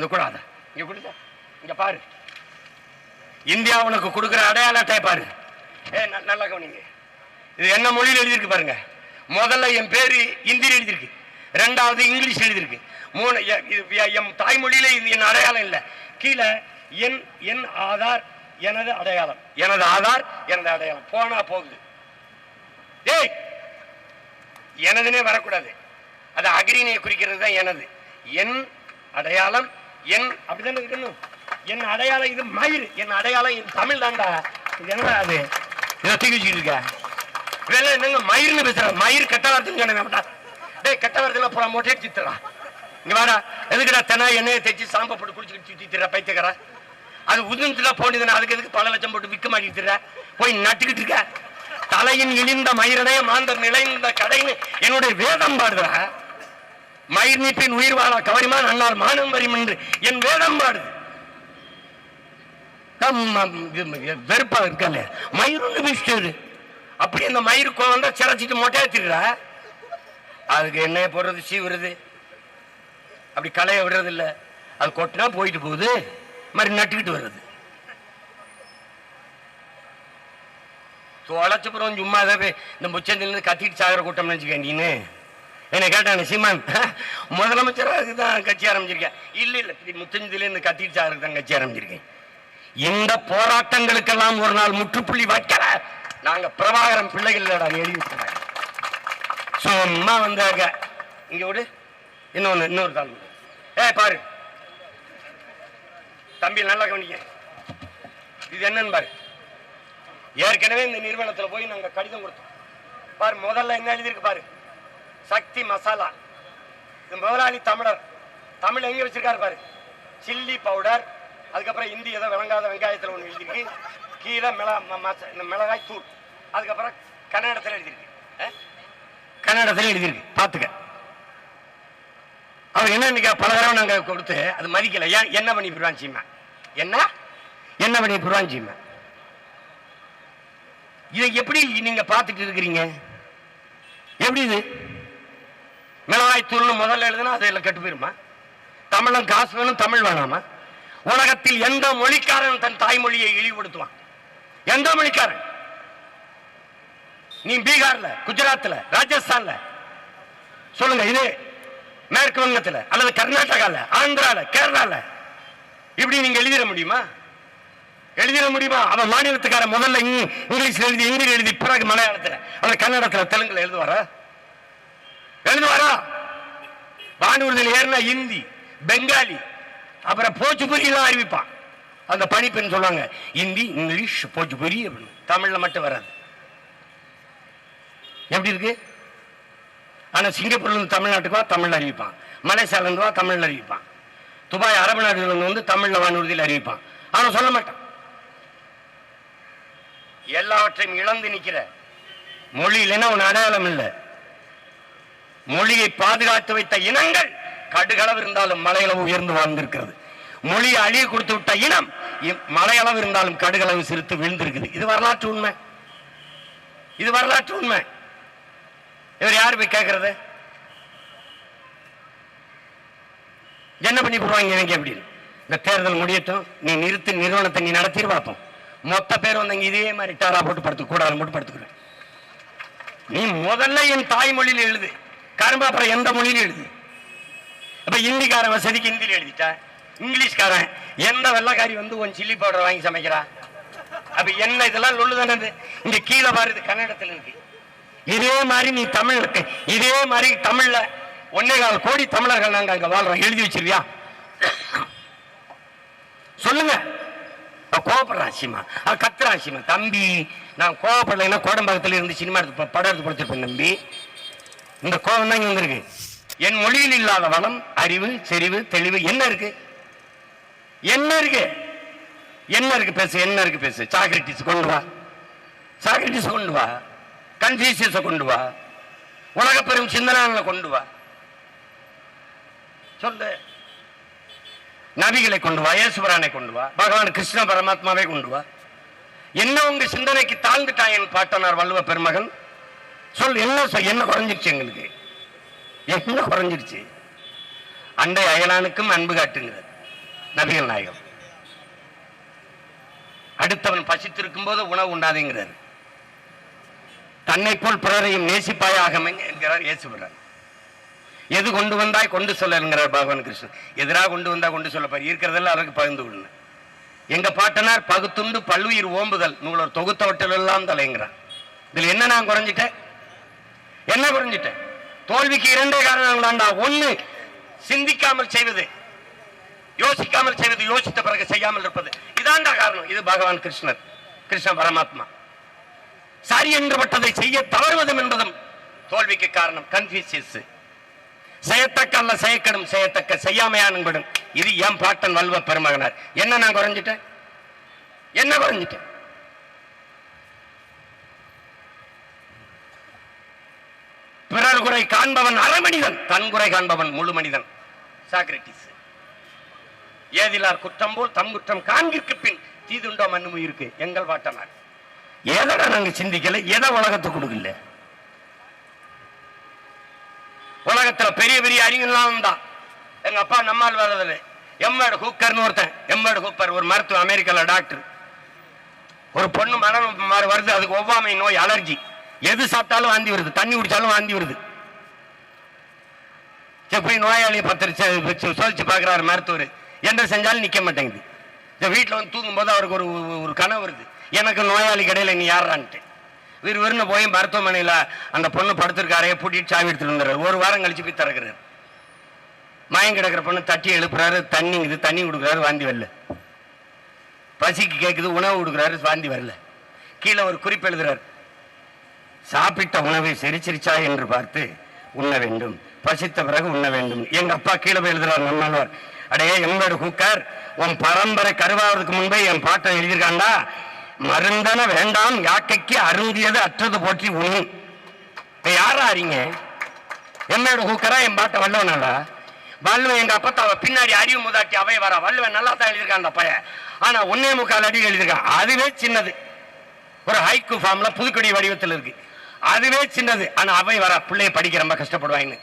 இந்த கூடாத. இங்க கொடுத்த இங்க பாரு. இந்தியா உனக்கு கொடுக்குற அடையாள அட்டை பாரு. ஏ நல்லா கவனிங்க. இது என்ன மொழியில் எழுதியிருக்கு பாருங்க. முதல்ல என் பேரு இந்தியில் எழுதியிருக்கு. ரெண்டாவது இங்கிலீஷ் எழுதியிருக்கு. மூணு என் தாய்மொழியில இது என் அடையாளம் இல்லை. கீழே என் என் ஆதார் எனது அடையாளம். எனது ஆதார் எனது அடையாளம். போனா போகுது. ஏய் எனதுனே வரக்கூடாது. அது அக்ரிணையை குறிக்கிறது தான் எனது. என் அடையாளம் என் அப்படிதானே இருக்கணும். என் அடையாளம் இது மயிர் என் அடையாளம் என் தமிழ் தான்டா. இது என்ன அது? இதை தூக்கி வச்சுக்கிட்டு இருக்க? இதெல்லாம் என்னங்க மயிர்னு பேசுற? மயிர் கெட்ட வார்த்தைன்னு சொன்னேன் டேய் கெட்ட வார்த்தையில புறம் மொட்டை சித்துறா இங்க வாடா. எதுக்குடா தெனா எண்ணெயை தேய்ச்சி சாம்பை போட்டு குடிச்சுக்கிட்டு சுத்திட்டுற பைத்தியக்காரா? அது உதிர்ந்துல போனதுன்னா அதுக்கு எதுக்கு பல லட்சம் போட்டு விற்க மாட்டேங்கிற போய் நட்டுக்கிட்டு இருக்க. தலையின் இழிந்த மயிரடைய மாந்தர் நிலைந்த கடைன்னு என்னுடைய வேதம் பாடுறா. மயிர் நீப்பின் உயிர் வாழா கவரிமான் அண்ணால் மானம் வரும் என்று என் வேதம் பாடுது. வெறுப்பா இருக்கல மயிரும் ஒன்று அப்படி அந்த மயிர் குழந்தை சிறச்சிட்டு மொட்டை அதுக்கு என்ன போடுறது சீவுறது. அப்படி களைய விடுறது இல்லை அது கொட்டினா போயிட்டு போகுது. மாதிரி நட்டுக்கிட்டு வருது. தொலைச்சப்புறம் சும்மா அதை போய் இந்த முச்சந்திலிருந்து கத்திட்டு சாகிற கூட்டம் நினச்சிக்க நீனு. என்ன கேட்டானே சீமான். முதலமைச்சராக தான் கட்சி ஆரம்பிச்சிருக்கேன். இல்லை இல்லை முத்தஞ்சிலேருந்து முத்தஞ்சதுலேருந்து கத்திட்டு தான் கட்சி ஆரம்பிச்சிருக்கேன். இந்த போராட்டங்களுக்கெல்லாம் ஒரு நாள் முற்றுப்புள்ளி வைக்கல. நாங்க பிரபாகரம் பிள்ளைகள் இல்லடா எழுதி சும்மா வந்தாங்க இங்க விடு. இன்னொன்று இன்னொரு தாள் ஏ பாரு. தம்பி நல்லா கவனிக்க. இது என்னன்னு பாரு. ஏற்கனவே இந்த நிறுவனத்தில் போய் நாங்கள் கடிதம் கொடுத்தோம். பாரு முதல்ல என்ன எழுதியிருக்கு பாரு. சக்தி மசாலா. இது முதலாளி தமிழர். தமிழ் எங்கே வச்சிருக்காரு பாரு. சில்லி பவுடர் அதுக்கப்புறம் இந்தி ஏதோ விளங்காத வெங்காயத்தில் ஒன்று எழுதியிருக்கு. கீழே மிளகா ம- இந்த மிளகாய் தூள். அதுக்கப்புறம் கன்னடத்தில் எழுதியிருக்கு. கன்னடத்தில் எழுதியிருக்கு. பார்த்துக்க. அவர் என்ன இன்னைக்கு பல தடவை நாங்கள் கொடுத்து அது மதிக்கல. ஏன்? என்ன பண்ணி போடுவான் சீமா என்ன? என்ன பண்ணி போடுவான் சீமா இதை எப்படி நீங்கள் பார்த்துட்டு இருக்கிறீங்க? எப்படி இது? மிளகாய் தூள்னு முதல்ல எழுதுனா அதில் கெட்டு போயிருமா? தமிழன் காசு வேணும் தமிழ் வேணாமா? உலகத்தில் எந்த மொழிக்காரன் தன் தாய்மொழியை இழிவுபடுத்துவான்? எந்த மொழிக்காரன்? நீ பீகார்ல குஜராத்ல ராஜஸ்தான்ல? சொல்லுங்க இது மேற்கு வங்கத்தில் அல்லது கர்நாடகாவில் ஆந்திரால கேரளால? இப்படி நீங்க எழுதிட முடியுமா? எழுதிட முடியுமா? அவன் மாநிலத்துக்கார முதல்ல இங்கிலீஷ்ல எழுதி ஹிந்தியில் எழுதி பிறகு மலையாளத்தில் அல்லது கன்னடத்தில் தெலுங்குல எழுதுவாரா? எழுதுவாரா வானூர்தியில் ஏறினா ஹிந்தி பெங்காலி அப்புறம் போச்சுபுரி எல்லாம் அறிவிப்பான். அந்த பணிப்பெண் சொல்லுவாங்க ஹிந்தி இங்கிலீஷ் போச்சுபுரி அப்படின்னு. தமிழ்ல மட்டும் வராது. எப்படி இருக்கு? ஆனா சிங்கப்பூர்ல இருந்து தமிழ்நாட்டுக்கு வா தமிழ்ல அறிவிப்பான். மலேசியால இருந்து வா தமிழ்ல அறிவிப்பான். துபாய் அரபு நாடுல வந்து தமிழ்ல வானூர்தியில் அறிவிப்பான். ஆனா சொல்ல மாட்டான். எல்லாவற்றையும் இழந்து நிக்கிற மொழி இல்லைன்னா உன் அடையாளம் இல்லை. மொழியை பாதுகாத்து வைத்த இனங்கள் கடுகளவு இருந்தாலும் மலையளவு உயர்ந்து வாழ்ந்திருக்கிறது. மொழியை அழிய கொடுத்து விட்ட இனம் மலையளவு இருந்தாலும் கடுகளவு சிரித்து விழுந்திருக்குது. இது வரலாற்று உண்மை. இது வரலாற்று உண்மை. இவர் யார் போய் கேட்கறது என்ன பண்ணி போடுவாங்க எனக்கு அப்படின்னு இந்த தேர்தல் முடியட்டும். நீ நிறுத்து நிறுவனத்தை நீ நடத்தி பார்ப்போம். மொத்த பேர் வந்தவங்க இதே மாதிரி டாரா போட்டு படுத்து கூடாது போட்டு படுத்துக்கிறேன் நீ முதல்ல என் தாய்மொழியில் எழுது. கரும்பு அப்புறம் எந்த மொழியில எழுது. அப்ப ஹிந்திக்காரன் வசதிக்கு ஹிந்தியில் எழுதிட்டா. இங்கிலீஷ்காரன் எந்த வெள்ளக்காரி வந்து உன் சில்லி பவுடர் வாங்கி சமைக்கிறா? அப்ப என்ன இதெல்லாம் லொல்லு இங்க கீழே பாருது கன்னடத்துல கன்னடத்தில் இருக்கு. இதே மாதிரி நீ தமிழ் இருக்க. இதே மாதிரி தமிழ்ல ஒன்னே கால் கோடி தமிழர்கள் நாங்க அங்க வாழ்றோம். எழுதி வச்சிருவியா சொல்லுங்க. அவ சீமா. அவ கத்துறான் சீமா. தம்பி நான் கோபப்படலைன்னா கோடம்பாக்கத்துல இருந்து சினிமா எடுத்து படம் எடுத்து படுத்திருப்பேன் தம்பி. இந்த கோபம் தான் இங்கே வந்திருக்கு. என் மொழியில் இல்லாத வளம் அறிவு செறிவு தெளிவு என்ன இருக்கு? என்ன இருக்கு? என்ன இருக்கு? பேசு என்ன இருக்கு? பேசு. சாக்ரட்டிஸ் கொண்டு வா. சாக்ரட்டிஸ் கொண்டு வா. கன்ஃபியூசியஸ கொண்டு வா. உலக பெரும் சிந்தனை கொண்டு வா. சொல்லு. நபிகளை கொண்டு வா இயேசுபரானை கொண்டு வா பகவான் கிருஷ்ண பரமாத்மாவை கொண்டு வா. என்ன உங்க சிந்தனைக்கு தாழ்ந்துட்டான் என் பாட்டனார் வள்ளுவ பெருமகன்? சொல் என்ன என்ன குறைஞ்சிருச்சு எங்களுக்கு? என்ன குறைஞ்சிருச்சு? அண்டை அயலானுக்கும் அன்பு காட்டுங்கிறது நபிகள் நாயகம். அடுத்தவன் பசித்திருக்கும் போது உணவு உண்டாதேங்கிறார். தன்னை போல் பிறரையும் நேசிப்பாயாக என்கிறார் இயேசுகிறார் எது கொண்டு வந்தாய் கொண்டு சொல்லங்கிறார் பகவான் கிருஷ்ணன் எதிராக கொண்டு வந்தா கொண்டு சொல்லப்பார் இருக்கிறதெல்லாம் அவருக்கு பகிர்ந்து கொள்ளு எங்க பாட்டனார் பகுத்துண்டு பல்லுயிர் ஓம்புதல் நூலர் தொகுத்தவற்றல் எல்லாம் தலைங்கிறார். இதுல என்ன நான் குறைஞ்சிட்டேன்? என்ன குறைஞ்சிட்டேன் தோல்விக்கு இரண்டே காரணங்களாண்டா. ஒண்ணு சிந்திக்காமல் செய்வது. யோசிக்காமல் செய்வது யோசித்த பிறகு செய்யாமல் இருப்பது. இதாண்டா காரணம். இது பகவான் கிருஷ்ணர் கிருஷ்ண பரமாத்மா. சரி என்றுபட்டதை செய்ய தவறுவதும் என்பதும் தோல்விக்கு காரணம். கன்ஃபியூசியஸ் செய்யத்தக்க அல்ல செய்யக்கடும் செய்யத்தக்க செய்யாமையானும் இது என் பாட்டன் வல்வ பெருமகனார். என்ன நான் குறைஞ்சிட்டேன்? என்ன குறைஞ்சிட்டேன்? பிறர் குறை காண்பவன் அறமனிதன். தன் குறை காண்பவன் முழு மனிதன். சாக்ரட்டிஸ். ஏதிலார் குற்றம் போல் தம் குற்றம் காண்கிற்கு பின் தீதுண்டோ மண்ணும் இருக்கு. எங்கள் வாட்டனார். எதடா நாங்க சிந்திக்கல? எதை உலகத்துக்கு கொடுக்கல? உலகத்துல பெரிய பெரிய அறிஞர்லாம் தான் எங்க அப்பா நம்மால் வர்றதுல எம்மாடு ஹூக்கர்னு ஒருத்தன். எம்மாடு ஹூப்பர் ஒரு மருத்துவ அமெரிக்கால டாக்டர். ஒரு பொண்ணு மனம் வருது. அதுக்கு ஒவ்வாமை நோய் அலர்ஜி. எது சாப்பிட்டாலும் வாந்தி வருது. தண்ணி குடிச்சாலும் வாந்தி வருது. சரி, போய் நோயாளியை பத்திரிச்சு சோழிச்சு பார்க்குறாரு மருத்துவர். என்ன செஞ்சாலும் நிற்க மாட்டேங்குது. இந்த வீட்டில் வந்து தூங்கும்போது அவருக்கு ஒரு ஒரு கனவு வருது. எனக்கு நோயாளி கடையில் இங்கே யாரான்ட்டு வீர் விருன்னு போய் மருத்துவமனையில் அந்த பொண்ணு படுத்திருக்காரே. பூட்டிட்டு சாவி எடுத்துட்டு வந்துடுறாரு. ஒரு வாரம் கழிச்சு போய் திறக்கிறாரு. மயம் கிடக்கிற பொண்ணு தட்டி எழுப்புறாரு. தண்ணிங்குது தண்ணி கொடுக்குறாரு வாந்தி வரல. பசிக்கு கேட்குது உணவு கொடுக்குறாரு வாந்தி வரல. கீழே ஒரு குறிப்பு எழுதுறாரு. சாப்பிட்ட உணவை சிரிச்சிருச்சா என்று பார்த்து உண்ண வேண்டும். பசித்த பிறகு உண்ண வேண்டும். எங்க அப்பா கீழே எழுதுறார் நம்மாழ்வார் அடையே எங்களோட குக்கர் உன் பரம்பரை கருவாவதுக்கு முன்பே என் பாட்டை எழுதியிருக்காண்டா? மருந்தன வேண்டாம் யாக்கைக்கு அருந்தியது அற்றது போற்றி உண் இப்ப யாரா அறிங்க? என்னோட குக்கரா என் பாட்டை வல்லவனாடா வல்லுவன் எங்க அப்பத்தாவ பின்னாடி அறிவு முதாட்டி அவை வரா வல்லுவன் நல்லா தான் எழுதியிருக்கான் அந்த பையன். ஆனா ஒன்னே முக்கால் அடி எழுதியிருக்கான். அதுவே சின்னது. ஒரு ஹைக்கு ஃபார்ம்ல புதுக்கொடி வடிவத்தில் இருக்கு. அதுவே சின்னது. ஆனா அவை வர பிள்ளைய படிக்க ரொம்ப கஷ்டப்படுவாங்க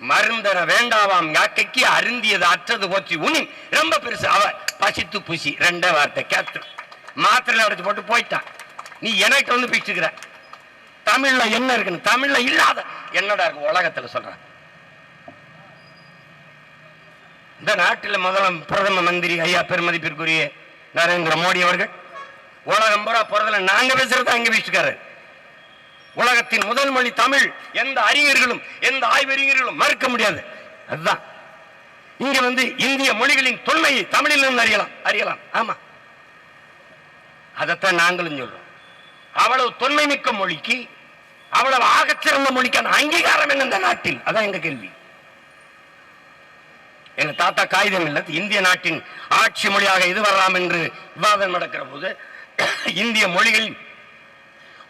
மருந்தர வேண்டாவாம் யாக்கைக்கு அருந்தியது அற்றது போச்சு உனி ரொம்ப பெருசு. அவ பசித்து புசி ரெண்டே வார்த்தை கேத்து மாத்திரை அடைச்சு போட்டு போயிட்டான் நீ எனக்கு வந்து பிச்சுக்கிற தமிழ்ல என்ன இருக்குன்னு. தமிழ்ல இல்லாத. என்னடா இருக்கு? உலகத்துல சொல்றேன் இந்த நாட்டில் முதல பிரதம மந்திரி ஐயா பெருமதிப்பிற்குரிய நரேந்திர மோடி அவர்கள் உலகம் பூரா போறதுல நாங்க பேசுறத அங்க பேசிக்காரு உலகத்தின் முதல் மொழி தமிழ். எந்த அறிஞர்களும் எந்த ஆய்வறிஞர்களும் மறுக்க முடியாது. அதுதான். இங்க வந்து இந்திய மொழிகளின் தொன்மையை தமிழிலிருந்து அறியலாம். அறியலாம். ஆமா. அதைத்தான் நாங்களும் சொல்றோம். அவ்வளவு தொன்மை மிக்க மொழிக்கு அவ்வளவு ஆகச்சிறந்த மொழிக்கான அங்கீகாரம் என்ன இந்த நாட்டில்? அதான் எங்க கேள்வி. எங்க தாத்தா காகிதம் இல்ல. இந்திய நாட்டின் ஆட்சி மொழியாக இது வரலாம் என்று விவாதம் நடக்கிற போது இந்திய மொழிகளில்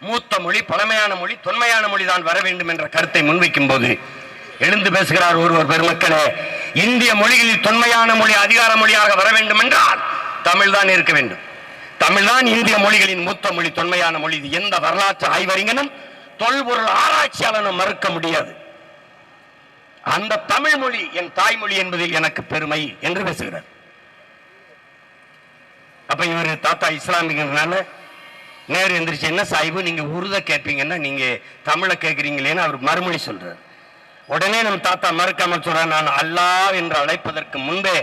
மூத்த மொழி பழமையான மொழி தொன்மையான மொழி தான் வர வேண்டும் என்ற கருத்தை முன்வைக்கும் போது எழுந்து பேசுகிறார் ஒருவர் பெருமக்களே. இந்திய மொழிகளில் தொன்மையான மொழி அதிகார மொழியாக வர வேண்டும் என்றால் தமிழ் தான் இருக்க வேண்டும். தமிழ் தான் இந்திய மொழிகளின் மூத்த மொழி தொன்மையான மொழி. இது எந்த வரலாற்று ஆய்வறிஞனும் தொல்பொருள் ஆராய்ச்சியாளனும் மறுக்க முடியாது. அந்த தமிழ் மொழி என் தாய்மொழி என்பதில் எனக்கு பெருமை என்று பேசுகிறார். அப்ப இவர் தாத்தா இஸ்லாமிகனால நேரு எந்திரிச்சு என்ன சாஹிபு நீங்க உருத கேட்பீங்கன்னா நீங்க தமிழை கேட்கறீங்களேன்னு அவர் மறுமொழி சொல்கிறார் உடனே நம்ம தாத்தா மறுக்காமல் சொல்ற நான் அல்லாஹ் என்று அழைப்பதற்கு முன்பே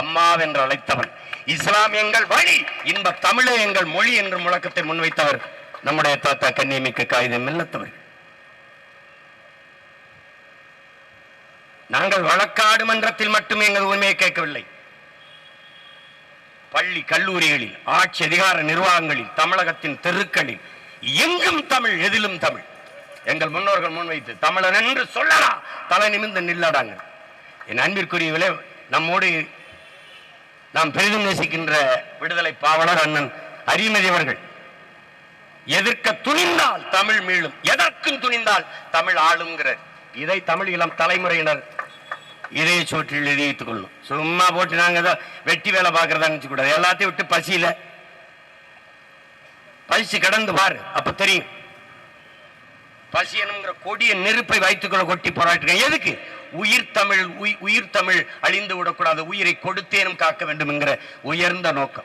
அம்மா என்று அழைத்தவன். இஸ்லாம் எங்கள் வழி இன்ப தமிழே எங்கள் மொழி என்று முழக்கத்தை முன்வைத்தவர் நம்முடைய தாத்தா கண்ணியமிக்க காகிதம் இல்லத்தவர் நாங்கள் வழக்காடு மன்றத்தில் மட்டுமே எங்கள் உரிமையை கேட்கவில்லை. பள்ளி கல்லூரிகளில் ஆட்சி அதிகார நிர்வாகங்களில் தமிழகத்தின் தெருக்களில் எங்கும் தமிழ் எதிலும் தமிழ். எங்கள் முன்னோர்கள் முன்வைத்து தமிழன் என்று சொல்லலாம் தலை நிமிர்ந்து நில்லடாங்க. என் அன்பிற்குரியவர்களே நம்மோடு நாம் பெரிதும் நேசிக்கின்ற விடுதலை பாவலர் அண்ணன் அரிமதி அவர்கள். எதிர்க்க துணிந்தால் தமிழ் மீளும் எதற்கும் துணிந்தால் தமிழ் ஆளுங்கிறார் இதை தமிழ் இளம் தலைமுறையினர் இதய சோற்றில் இதயத்துக் கொள்ளும். சும்மா போட்டு நாங்க ஏதோ வெட்டி வேலை பார்க்கறதா எல்லாத்தையும் விட்டு பசியில. பசி கடந்து பாரு அப்ப தெரியும். பசி எனுங்கிற கொடிய நெருப்பை வைத்துக்கொள்ள கொட்டி போராட்டிருக்கேன். எதுக்கு? உயிர் தமிழ் உயிர் தமிழ் அழிந்து விடக்கூடாது. உயிரை கொடுத்தேனும் காக்க வேண்டும் என்கிற உயர்ந்த நோக்கம்.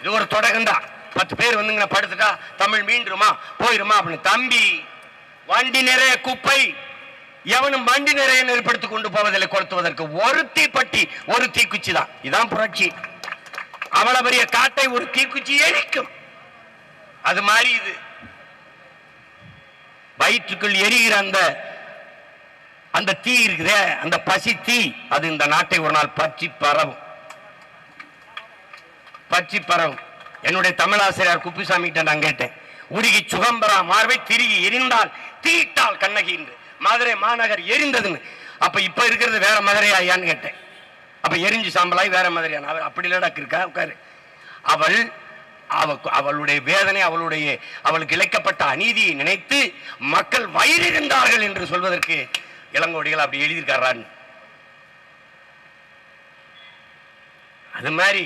இது ஒரு தொடக்கம் தான் பத்து பேர் வந்துங்க படுத்துட்டா தமிழ் மீண்டுருமா? போயிருமா? அப்படின்னு. தம்பி வண்டி நிறைய குப்பை எவனும் வண்டி நிறைய நெருப்படுத்திக் கொண்டு போவதில்லை கொளுத்துவதற்கு. ஒரு தீப்பட்டி ஒரு தீக்குச்சி தான். இதான் புரட்சி. அவ்வளவு பெரிய காட்டை ஒரு தீக்குச்சி எரிக்கும். அது மாதிரி இது. வயிற்றுக்குள் எரிகிற அந்த அந்த தீ இருக்குதே அந்த பசி தீ அது இந்த நாட்டை ஒரு நாள் பற்றி பரவும். பற்றி பரவும். என்னுடைய தமிழாசிரியர் குப்புசாமி கிட்ட நான் கேட்டேன். உருகி சுகம்பரா மார்பை திருகி எரிந்தால் தீட்டால் கண்ணகி என்று. மதுரை மாநகர் எரிந்ததுன்னு. அப்ப இப்ப இருக்கிறது வேற மதுரை ஐயான்னு கேட்டேன். அப்ப எரிஞ்சு சாம்பலாய் வேற மதுரையான அவர் அப்படி இல்லடா இருக்கா உட்காரு. அவள் அவளுடைய வேதனை அவளுடைய அவளுக்கு இழைக்கப்பட்ட அநீதியை நினைத்து மக்கள் வயிறிருந்தார்கள் என்று சொல்வதற்கு இளங்கோடிகள் அப்படி எழுதியிருக்காரான்னு அது மாதிரி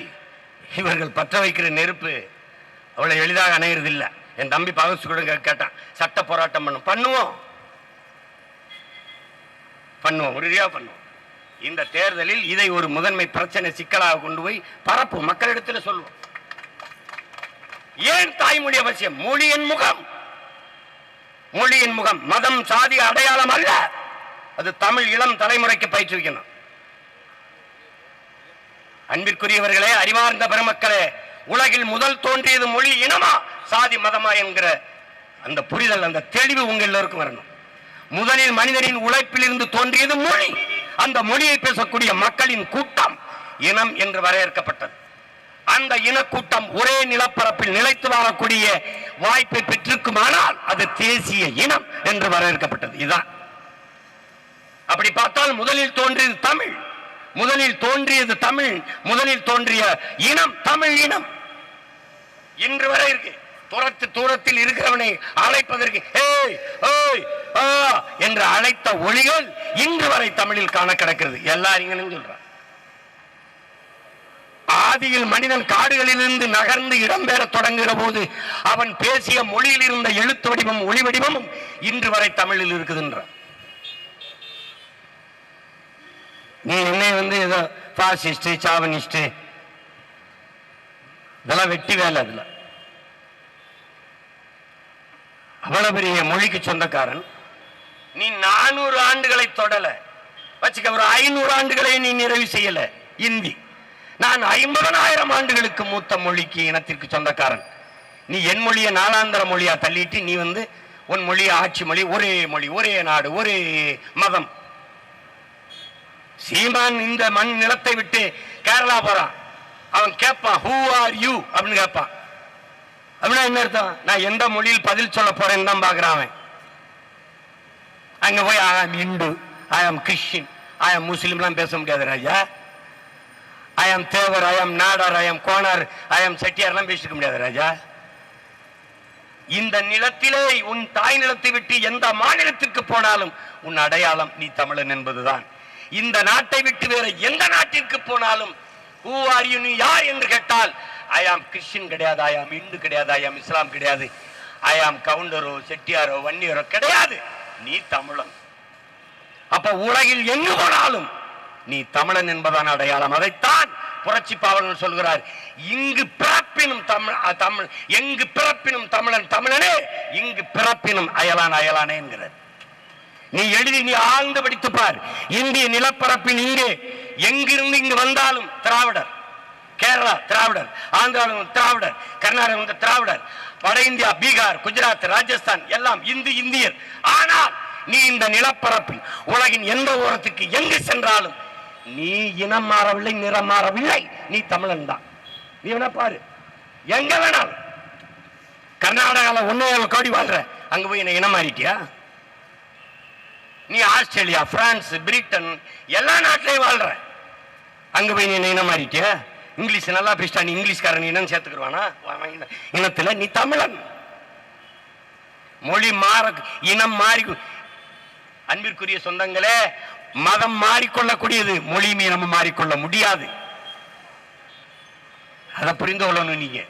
இவர்கள் பற்ற வைக்கிற நெருப்பு அவ்வளோ எளிதாக அணையிறது என் தம்பி பகசு கூட கேட்டான் சட்ட போராட்டம் பண்ணும் பண்ணுவோம். பண்ணுவோம் உறுதியாக பண்ணுவோம். இந்த தேர்தலில் இதை ஒரு முதன்மை பிரச்சனை சிக்கலாக கொண்டு போய் பரப்பு மக்களிடத்தில் சொல்லுவோம். ஏன் தாய்மொழி அவசியம்? மொழியின் முகம். மொழியின் முகம். மதம் சாதி அடையாளம் அல்ல. அது தமிழ் இளம் தலைமுறைக்கு பயிற்றுவிக்கணும் அன்பிற்குரியவர்களே அறிவார்ந்த பெருமக்களே உலகில் முதல் தோன்றியது மொழி இனமா? சாதி மதமா என்கிற அந்த புரிதல் அந்த தெளிவு உங்க எல்லோருக்கும் வரணும். முதலில் மனிதனின் உழைப்பிலிருந்து தோன்றியது மொழி. அந்த மொழியை பேசக்கூடிய மக்களின் கூட்டம் இனம் என்று வரையறுக்கப்பட்டது. அந்த இனக்கூட்டம் ஒரே நிலப்பரப்பில் நிலைத்து வாழக்கூடிய வாய்ப்பை பெற்றிருக்குமானால் அது தேசிய இனம் என்று வரையறுக்கப்பட்டது. இதுதான். அப்படி பார்த்தால் முதலில் தோன்றியது தமிழ். முதலில் தோன்றியது தமிழ். முதலில் தோன்றிய இனம் தமிழ் இனம். இன்று வரை இருக்கு. துரத்து தூரத்தில் இருக்கிறவனை அழைப்பதற்கு ஏய் ஏய் ஆ என்று அழைத்த ஒளிகள் இன்று வரை தமிழில் காண கிடக்கிறது. எல்லாரும் சொல்றான் ஆதியில் மனிதன் காடுகளிலிருந்து நகர்ந்து இடம்பெற தொடங்குகிற போது அவன் பேசிய மொழியில் இருந்த எழுத்து வடிவம் ஒளி வடிவமும் இன்று வரை தமிழில் இருக்குதுன்ற. நீ என்னை வந்து ஏதோ பாசிஸ்ட் சாவனிஸ்ட் இதெல்லாம் வெட்டி வேலை அதுல. அவ்வளவு பெரிய மொழிக்கு சொந்தக்காரன். நீ நானூறு ஆண்டுகளை தொடல. வச்சுக்க ஒரு ஐநூறு ஆண்டுகளை நீ நிறைவு செய்யல. இந்தி. நான் ஐம்பதனாயிரம் ஆண்டுகளுக்கு மூத்த மொழிக்கு இனத்திற்கு சொந்தக்காரன். நீ என் மொழியை நாலாந்திர மொழியா தள்ளிட்டு நீ வந்து உன் மொழிய ஆட்சி மொழி ஒரே மொழி ஒரே நாடு ஒரே மதம். சீமான் இந்த மண் நிலத்தை விட்டு கேரளா போறான். அவன் கேட்பான் ஹூ ஆர் யூ அப்படின்னு கேட்பான். அப்படின்னா என்ன அர்த்தம்? நான் எந்த மொழியில் பதில் சொல்ல போறேன்னு தான் பாக்குறான் அங்க போய் ஐ ஆம் இந்து ஐ ஆம் கிறிஸ்டின் ஐ ஆம் முஸ்லீம்லாம் பேச முடியாது ராஜா. ஐ ஆம் தேவர் ஐ ஆம் நாடார் ஐ ஆம் கோனார் ஐ ஆம் செட்டியார்லாம் பேசிக்க முடியாது ராஜா. இந்த நிலத்திலே உன் தாய் நிலத்தை விட்டு எந்த மாநிலத்திற்கு போனாலும் உன் அடையாளம் நீ தமிழன் என்பதுதான். இந்த நாட்டை விட்டு வேற எந்த நாட்டிற்கு போனாலும் ஊ ஆர் யூ நீ யார்? என்று கேட்டால் ஐ ஆம் கிறிஸ்டின் கிடையாது ஐ ஆம் இந்து கிடையாது ஐ ஆம் இஸ்லாம் கிடையாது. ஐ ஆம் கவுண்டரோ செட்டியாரோ வன்னியரோ கிடையாது. நீ தமிழன். அப்ப உலகில் எங்கு போனாலும் நீ தமிழன் என்பதான அடையாளம் அதைத்தான் புரட்சி பாவலன் சொல்கிறார். இங்கு பிறப்பினும் தமிழ் தமிழ் எங்கு பிறப்பினும் தமிழன் தமிழனே இங்கு பிறப்பினும் அயலான் அயலானே என்கிறார். நீ எழுதி நீ ஆழ்ந்து படித்துப்பார். இந்திய நிலப்பரப்பின் இங்கே எங்கிருந்து இங்கு வந்தாலும் திராவிடர். கேரளா திராவிடர். ஆந்திராவில் திராவிடர் கர்நாடகம் வந்து திராவிடர். வட இந்தியா பீகார் குஜராத் ராஜஸ்தான் எல்லாம் இந்து இந்தியர். ஆனால் நீ இந்த நிலப்பரப்பில் உலகின் எந்த ஓரத்துக்கு எங்கு சென்றாலும் நீ இனம் மாறவில்லை நிறம் மாறவில்லை. நீ தமிழன் தான். நீ வேணா பாரு. எங்க வேணாலும். கர்நாடகாவில் ஒன்னே கோடி வாழ்ற. அங்க போய் என்ன இனம் மாறிட்டியா? நீ ஆஸ்திரேலியா பிரான்ஸ் பிரிட்டன் எல்லா நாட்டிலையும் வாழ்ற. அங்க போய் நீ என்ன இனம் மாறிட்டியா? இங்கிலீஷ் நல்லா பேசிட்டா நீ இங்கிலீஷ்காரன் இனம் சேர்த்துக்கிடுவானா இனத்துல நீ தமிழன். மொழி மாற இனம் மாறி அன்பிற்குரிய சொந்தங்களே மதம் மாறிக்கொள்ளக்கூடியது மொழியுமே நம்ம மாறிக்கொள்ள முடியாது. அதை புரிந்து கொள்ளணும் நீங்க.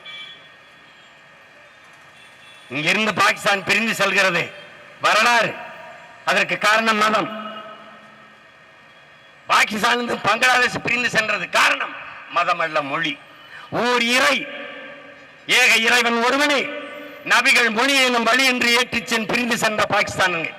இங்க இருந்து பாகிஸ்தான் பிரிந்து செல்கிறது. வரலாறு அதற்கு காரணம் மதம் பாகிஸ்தான் பங்களாதேஷ் பிரிந்து சென்றது காரணம். மதம் அல்ல மொழி. ஓர் இறை. ஏக இறைவன் ஒருவனே. நபிகள் மொழி எனும் வழி என்று ஏற்றிச் சென் பிரிந்து சென்ற பாகிஸ்தானுங்க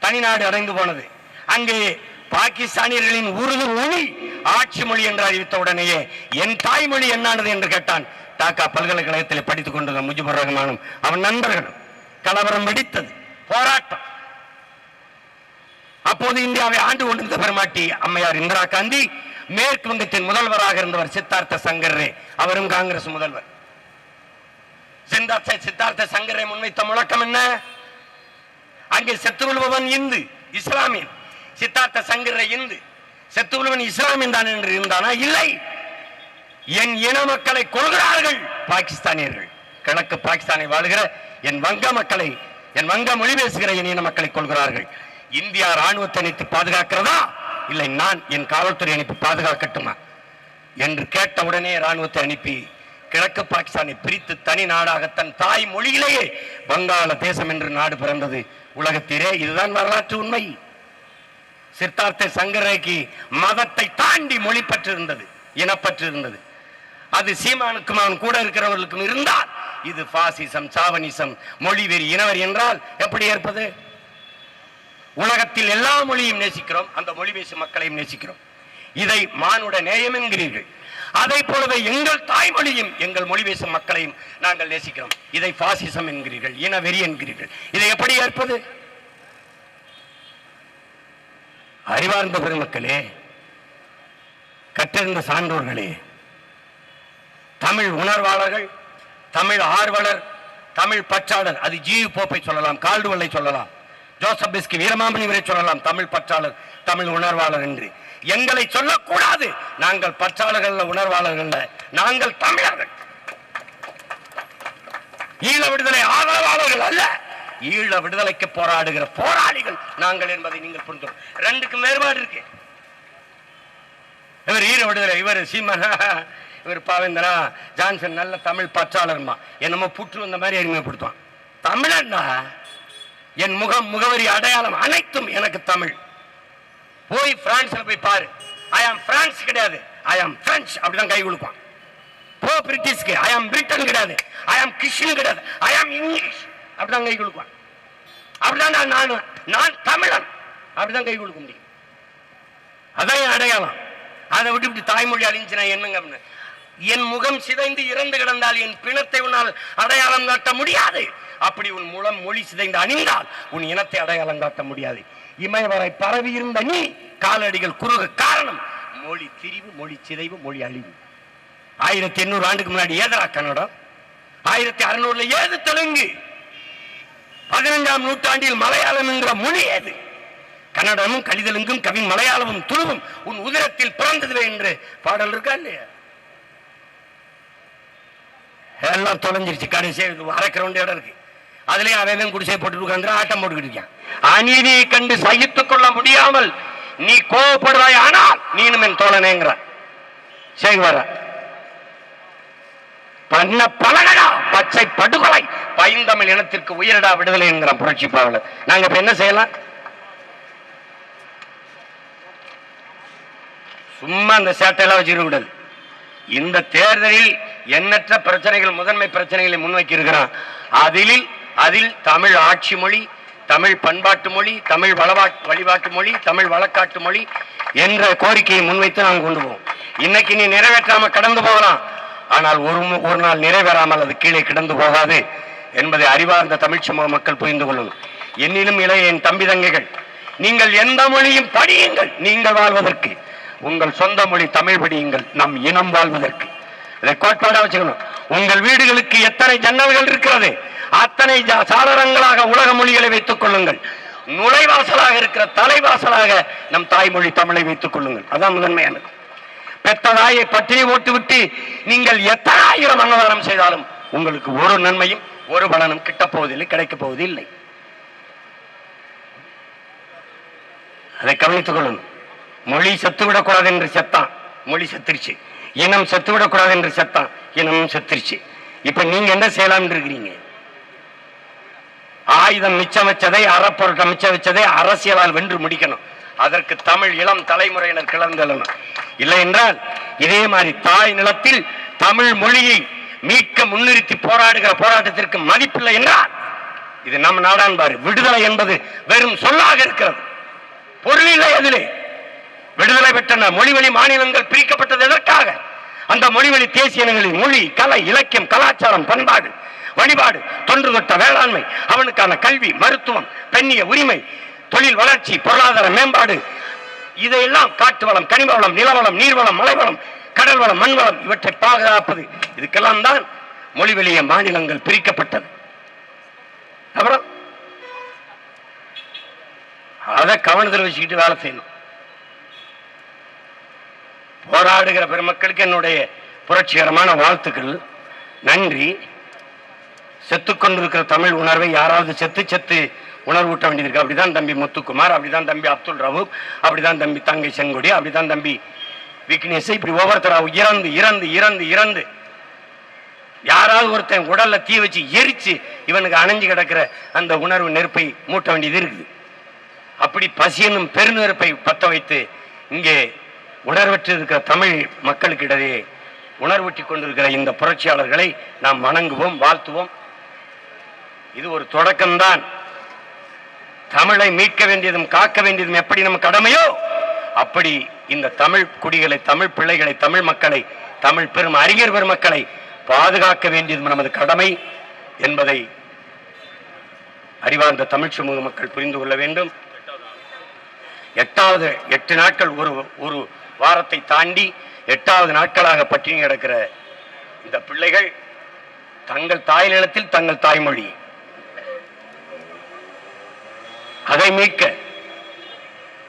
தனிநாடு அடைந்து போனது. அங்கே பாகிஸ்தானியர்களின் உருது மொழி ஆட்சி மொழி என்று அறிவித்த உடனேயே என் தாய்மொழி என்னானது? என்று கேட்டான். டாக்கா பல்கலைக்கழகத்தில் படித்துக் கொண்டிருந்த முஜிபுர் ரஹ்மானும் அவன் நண்பர்களும் கலவரம் வெடித்தது. போராட்டம். அப்போது இந்தியாவை ஆண்டு கொண்டிருந்த பெருமாட்டி அம்மையார் இந்திரா காந்தி மேற்கு வங்கத்தின் முதல்வராக இருந்தவர் சித்தார்த்த சங்கரே அவரும் காங்கிரஸ் முதல்வர். சித்தார்த்த சித்தார்த்த சங்கரே முன்வைத்த முழக்கம் என்ன? அங்கே செத்து விழுபவன் இந்து இஸ்லாமியன். சித்தார்த்த சங்கர இந்து. செத்து விழுவன் இஸ்லாமியன் தான் என்று இருந்தானா? இல்லை. என் இன மக்களை கொள்கிறார்கள் பாகிஸ்தானியர்கள். கிழக்கு பாகிஸ்தானை வாழ்கிற என் வங்க மக்களை என் வங்க மொழி பேசுகிற என் இன மக்களை கொள்கிறார்கள் இந்தியா ராணுவத்தை நினைத்து பாதுகாக்கிறதா? இல்லை நான் என் காவல்துறை அனுப்பி பாதுகாக்கட்டுமா என்று கேட்ட உடனே அனுப்பி கிழக்கு பாகிஸ்தானை பிரித்து தனி நாடாக தன் தாய் மொழியிலேயே வங்காள தேசம் என்று நாடு பிறந்தது. உலகத்திலே இதுதான் வரலாற்று உண்மை. சித்தார்த்த சங்கரேக்கு மதத்தை தாண்டி மொழி பற்றிருந்தது இருந்தது இனப்பற்று இருந்தது அது சீமானுக்கும் அவன் கூட இருக்கிறவர்களுக்கும் இருந்தால் இது பாசிசம் சாவனிசம் மொழி வெறி இனவர் என்றால் எப்படி ஏற்பது? உலகத்தில் எல்லா மொழியும் நேசிக்கிறோம் அந்த மொழி பேசும் மக்களையும் நேசிக்கிறோம். இதை மானுட நேயம் என்கிறீர்கள். அதை போலவே எங்கள் தாய்மொழியும் எங்கள் மொழி பேசும் மக்களையும் நாங்கள் நேசிக்கிறோம். இதை பாசிசம் என்கிறீர்கள் இனவெறி என்கிறீர்கள். இதை எப்படி ஏற்பது? அறிவார்ந்த பெருமக்களே கற்றிருந்த சான்றோர்களே தமிழ் உணர்வாளர்கள் தமிழ் ஆர்வலர் தமிழ் பற்றாளர் அது ஜீவி போப்பை சொல்லலாம் கால்டுவல்லை சொல்லலாம். ஜோசப் பிஸ்கி வீரமாமணி சொல்லலாம். தமிழ் பற்றாளர் தமிழ் உணர்வாளர் என்று எங்களை சொல்லக்கூடாது. நாங்கள் பற்றாளர்கள் உணர்வாளர்கள் நாங்கள் தமிழர்கள். ஈழ விடுதலை ஆதரவாளர்கள் அல்ல. ஈழ விடுதலைக்கு போராடுகிற போராளிகள் நாங்கள் என்பதை நீங்கள் புரிந்து ரெண்டுக்கும் வேறுபாடு இருக்கு. இவர் ஈழ விடுதலை இவர் சீமன் இவர் பாவேந்திரா ஜான்சன் நல்ல தமிழ் பற்றாளர்மா. என்னமோ புற்று வந்த மாதிரி அறிமுகப்படுத்துவான் தமிழன்னா என் முகம் முகவரி அடையாளம் அனைத்தும் எனக்கு தமிழ். போய் பிரான்ஸ்ல போய் பாரு. ஐ ஆம் பிரான்ஸ் கிடையாது. ஐ ஆம் பிரெஞ்சு அப்படிதான் கை கொடுப்பான். போ பிரிட்டிஷ்க்கு ஐ ஆம் பிரிட்டன் கிடையாது. ஐ ஆம் கிறிஸ்டின் கிடையாது. ஐ ஆம் இங்கிலீஷ் அப்படிதான் கை கொடுப்பான். அப்படிதான் நான் நான் நான் தமிழன் அப்படிதான் கை கொடுக்க முடியும். அதான் என் அடையாளம். அதை விட்டு இப்படி தாய்மொழி அழிஞ்சுனா என்னங்க அப்படின்னு. என் முகம் சிதைந்து இறந்து கிடந்தால் என் பிணத்தை உன்னால் அடையாளம் காட்ட முடியாது. அப்படி உன் மூலம் மொழி சிதைந்து அணிந்தால் உன் இனத்தை அடையாளம் காட்ட முடியாது. இமயவரை பரவி இருந்த நீ காலடிகள் குறுக காரணம். மொழி திரிவு மொழி சிதைவு மொழி அழிவு. ஆயிரத்தி எண்ணூறு ஆண்டுக்கு முன்னாடி ஏதரா கன்னடம்? ஆயிரத்தி அறுநூறுல ஏது தெலுங்கு? பதினைஞ்சாம் நூற்றாண்டில் மலையாளம் என்கிற மொழி ஏது? கன்னடமும் கலிதலுங்கும் கவி மலையாளமும் துருவும் உன் உதிரத்தில் பிறந்ததுவே என்று பாடல் இருக்கா இல்லையா? எல்லாம் தொலைஞ்சிருச்சு. கடைசியாக அரை கிரவுண்ட் இடம் இருக்கு. அதுலயும் அவன் குடிசை போட்டு உட்கார்ந்து ஆட்டம் போட்டுக்கிட்டு இருக்கான். அநீதியை கண்டு சகித்துக் கொள்ள முடியாமல் நீ கோவப்படுவாய். ஆனால் நீனும் என் தோழனேங்கிற சரி வர. பண்ண பலகடா பச்சை படுகொலை. பைந்தமிழ் இனத்திற்கு உயிரடா விடுதலை என்கிற புரட்சி பாவலர். நாங்க இப்ப என்ன செய்யலாம்? சும்மா அந்த சேட்டையெல்லாம் வச்சுக்க கூடாது இந்த தேர்தலில் எண்ணற்ற பிரச்சனைகள் முதன்மை பிரச்சனைகளை முன்வைக்க இருக்கிறான் அதில் அதில் தமிழ் ஆட்சி மொழி தமிழ் பண்பாட்டு மொழி தமிழ் வளவா வழிபாட்டு மொழி தமிழ் வழக்காட்டு மொழி என்ற கோரிக்கையை முன்வைத்து நாம் கொண்டு போவோம். இன்னைக்கு நீ நிறைவேற்றாம கடந்து போகலாம். ஆனால் ஒரு ஒரு நாள் நிறைவேறாமல் அது கீழே கிடந்து போகாது என்பதை அறிவார்ந்த தமிழ் சமூக மக்கள் புரிந்து கொள்ளும் என்னிலும் இளைய என் தம்பி தங்கைகள் நீங்கள் எந்த மொழியும் படியுங்கள். நீங்கள் வாழ்வதற்கு உங்கள் சொந்த மொழி தமிழ் படியுங்கள். நம் இனம் வாழ்வதற்கு. இதை வச்சுக்கணும். உங்கள் வீடுகளுக்கு எத்தனை ஜன்னல்கள் இருக்கிறது? அத்தனை ஜா- சாளரங்களாக உலக மொழிகளை வைத்துக் கொள்ளுங்கள். நுழைவாசலாக இருக்கிற தலைவாசலாக நம் தாய்மொழி தமிழை வைத்துக் கொள்ளுங்கள். அதான் முதன்மையானது. பெத்த தாயை ஓட்டு விட்டு நீங்கள் எத்தனை ஆயிரம் அன்னதானம் செய்தாலும் உங்களுக்கு ஒரு நன்மையும் ஒரு பலனும் கிட்டப்போவதில்லை போவதில்லை போவது இல்லை அதை கவனித்துக் கொள்ளணும். மொழி செத்துவிடக்கூடாது என்று செத்தான். மொழி செத்துருச்சு. இனம் செத்துவிடக்கூடாது என்று செத்தான் இனம் செத்துருச்சு. இப்ப நீங்க என்ன செய்யலாம் இருக்கிறீங்க? ஆயுதம் மிச்சம் வச்சதை அறப்பொருட்டம் மிச்சம் வச்சதை அரசியலால் வென்று முடிக்கணும். அதற்கு தமிழ் இளம் தலைமுறையினர் கிளர்ந்தெழணும் இல்லை என்றால் இதே மாதிரி தாய் நிலத்தில் தமிழ் மொழியை மீட்க முன்னிறுத்தி போராடுகிற போராட்டத்திற்கு மதிப்பில்லை என்றால் இது நம் நாடான்பாரு. விடுதலை என்பது வெறும் சொல்லாக இருக்கிறது. பொருள் இல்லை அதிலே. விடுதலை பெற்றன மொழிவழி மாநிலங்கள் பிரிக்கப்பட்டது எதற்காக? அந்த மொழிவழி தேசிய இனங்களின் மொழி கலை இலக்கியம் கலாச்சாரம் பண்பாடு வழிபாடு தொன்று தொட்ட வேளாண்மை அவனுக்கான கல்வி மருத்துவம் பெண்ணிய உரிமை தொழில் வளர்ச்சி பொருளாதார மேம்பாடு இதையெல்லாம் காட்டு வளம் கனிம வளம் நிலவளம் நீர்வளம் மலைவளம் கடல் வளம் மண் வளம் இவற்றை பாதுகாப்பது. இதுக்கெல்லாம் தான் மொழிவெளிய மாநிலங்கள் பிரிக்கப்பட்டது. அப்புறம் அதை கவனத்தில் வச்சுக்கிட்டு வேலை செய்யணும். போராடுகிற பெருமக்களுக்கு என்னுடைய புரட்சிகரமான வாழ்த்துக்கள். நன்றி. செத்துக் கொண்டிருக்கிற தமிழ் உணர்வை யாராவது செத்து செத்து உணர்வூட்ட வேண்டியிருக்கு அப்படிதான் தம்பி முத்துக்குமார் அப்படிதான் தம்பி அப்துல் ரவூப் அப்படிதான் தம்பி தங்கை செங்கொடி அப்படிதான் தம்பி விக்னேஷ் இப்படி ஒவ்வொருத்தராக இறந்து இறந்து இறந்து இறந்து யாராவது ஒருத்தன் உடல்ல தீ வச்சு எரிச்சு இவனுக்கு அணைஞ்சு கிடக்கிற அந்த உணர்வு நெருப்பை மூட்ட வேண்டியது இருக்குது. அப்படி பசியனும் பெருநெருப்பை பத்த வைத்து இங்கே உணர்வற்று இருக்கிற தமிழ் மக்களுக்கிடையே உணர்வூட்டி கொண்டிருக்கிற இந்த புரட்சியாளர்களை நாம் வணங்குவோம் வாழ்த்துவோம். இது ஒரு தொடக்கம்தான். தமிழை மீட்க வேண்டியதும் காக்க வேண்டியதும் எப்படி நம்ம கடமையோ அப்படி இந்த தமிழ் குடிகளை தமிழ் பிள்ளைகளை தமிழ் மக்களை தமிழ் பெரும் அறிஞர் பெருமக்களை பாதுகாக்க வேண்டியதும் நமது கடமை என்பதை அறிவார்ந்த தமிழ் சமூக மக்கள் புரிந்து கொள்ள வேண்டும். எட்டாவது எட்டு நாட்கள் ஒரு ஒரு வாரத்தை தாண்டி எட்டாவது நாட்களாக பட்டினி கிடக்கிற இந்த பிள்ளைகள் தங்கள் தாய் நிலத்தில் தங்கள் தாய்மொழி. அதை மீட்க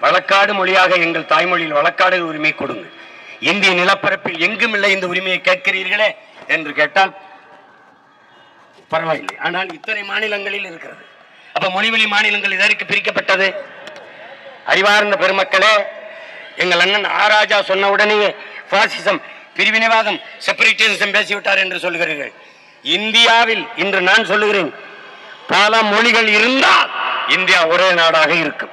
வழக்காடு மொழியாக எங்கள் தாய்மொழியில் வழக்காடு உரிமை கொடுங்க இந்திய நிலப்பரப்பில் எங்கும் இல்லை இந்த உரிமையை கேட்கிறீர்களே என்று கேட்டால் பரவாயில்லை. ஆனால் இத்தனை மாநிலங்களில் இருக்கிறது. அப்ப மொழிவெளி மாநிலங்கள் இதற்கு பிரிக்கப்பட்டது? அறிவார்ந்த பெருமக்களே எங்கள் அண்ணன் ஆராஜா சொன்ன உடனேயே பாசிசம் பிரிவினைவாதம் செப்பரேட்டிசம் பேசிவிட்டார் என்று சொல்கிறீர்கள் இந்தியாவில் இன்று நான் சொல்லுகிறேன் பல மொழிகள் இருந்தால் இந்தியா ஒரே நாடாக இருக்கும்.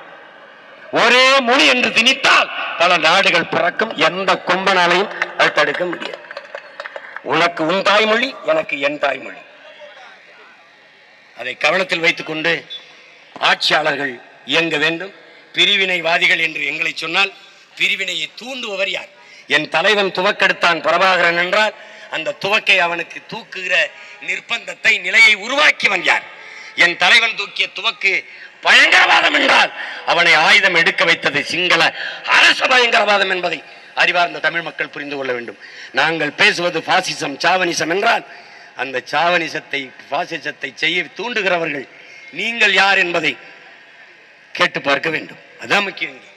ஒரே மொழி என்று திணித்தால் பல நாடுகள் பிறக்கும் எந்த கொம்பனாலையும் அது தடுக்க முடியாது. உனக்கு உன் தாய்மொழி எனக்கு என் தாய்மொழி. அதை கவனத்தில் வைத்துக்கொண்டு ஆட்சியாளர்கள் இயங்க வேண்டும். பிரிவினைவாதிகள் என்று எங்களை சொன்னால் பிரிவினையை தூண்டுபவர் யார்? என் தலைவன் துவக்கெடுத்தான் பிரபாகரன் என்றால் அந்த துவக்கை அவனுக்கு தூக்குகிற நிர்பந்தத்தை நிலையை உருவாக்கியவன் யார்? என் தலைவன் தூக்கிய துவக்கு பயங்கரவாதம் என்றால் அவனை ஆயுதம் எடுக்க வைத்தது சிங்கள அரச பயங்கரவாதம் என்பதை அறிவார்ந்த தமிழ் மக்கள் புரிந்து கொள்ள வேண்டும். நாங்கள் பேசுவது பாசிசம் சாவனிசம் என்றால் அந்த சாவனிசத்தை பாசிசத்தை செய்ய தூண்டுகிறவர்கள் நீங்கள் யார் என்பதை கேட்டு பார்க்க வேண்டும். அதான் முக்கியம்